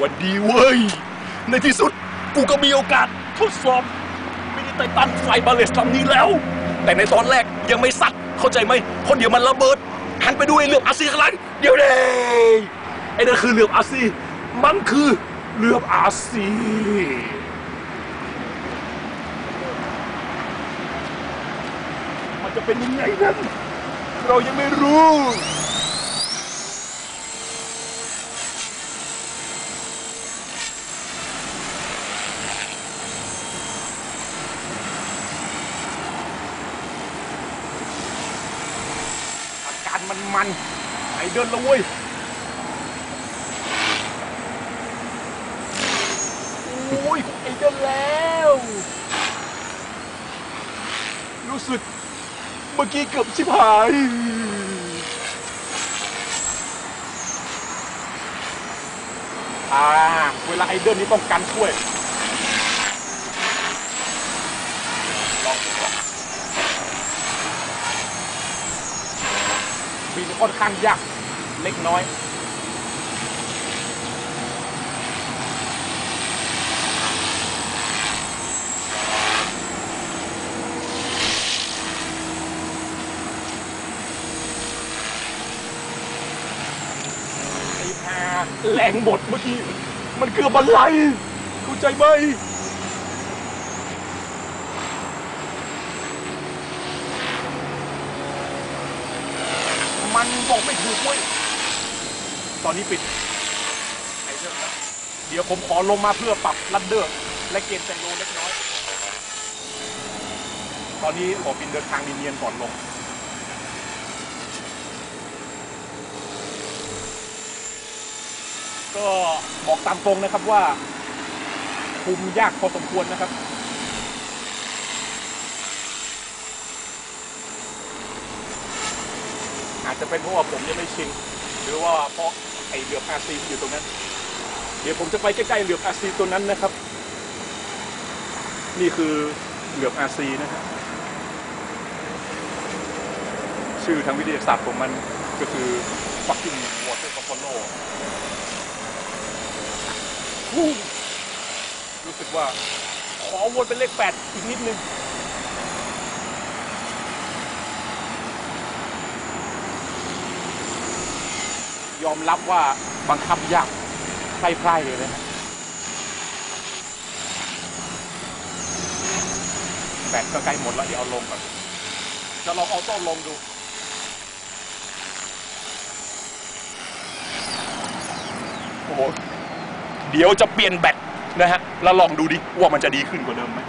วันดีเว้ย ในที่สุดกูก็มีโอกาสทดสอบมินิไททันไฟบาเลสลำนี้แล้ว แต่ในตอนแรกยังไม่สัตว์เข้าใจไหมเพราะเดี๋ยวมันระเบิดหันไปดูไอ้เรืออาซีข้างหลังเดี๋ยวเด้ไอ้นั่นคือเรืออาซีมันคือเรืออาซีมันจะเป็นยังไงนั้นเรายังไม่รู้ อาการ มันมันๆไอเดินและเว้ยโอ้ยไอเดินแล้ว รู้สึกเมื่อกี้เกือบชิบหายอ่าเวลาไอเดินนี้ต้องกันช่วยลองดูก่อน บินค่อนข้างยากเล็กน้อยไอ้แาแรงหมดเมื่อกี้ มันเกือบบันไลเข้าใจไหม มันบอกไม่ถูกเว้ย ตอนนี้ปิดไอเดอร์แล้วเดี๋ยวผมขอลงมาเพื่อปรับลัดเดอร์และเกณฑ์ไซโลเล็กน้อย ตอนนี้ขอบินเดินทางเนียนๆก่อนลง ก็บอกตามตรงนะครับว่าคุมยากพอสมควรนะครับ อาจจะเป็นเพราะว่าผมยังไม่ชินหรือว่าเพราะไอเหลือบอาซีที่อยู่ตรงนั้น เดี๋ยวผมจะไปใกล้ๆเหลือบอาซีตัวนั้นนะครับ นี่คือเหลือบอาซีนะครับชื่อทางวิทยาศาสตร์ของมันก็คือ fucking water buffalo ฮู้รู้สึกว่าขอวนเป็นเลขแปดอีกนิดนึง ยอมรับว่าบังคับยากไพร่ๆเลยนะแบตก็ใกล้หมดแล้วเดี๋ยวเอาลงก่อนจะลองเอาโต้ลงดูโอ้โหเดี๋ยวจะเปลี่ยนแบตนะฮะแล้วลองดูดิว่ามันจะดีขึ้นกว่าเดิมไหม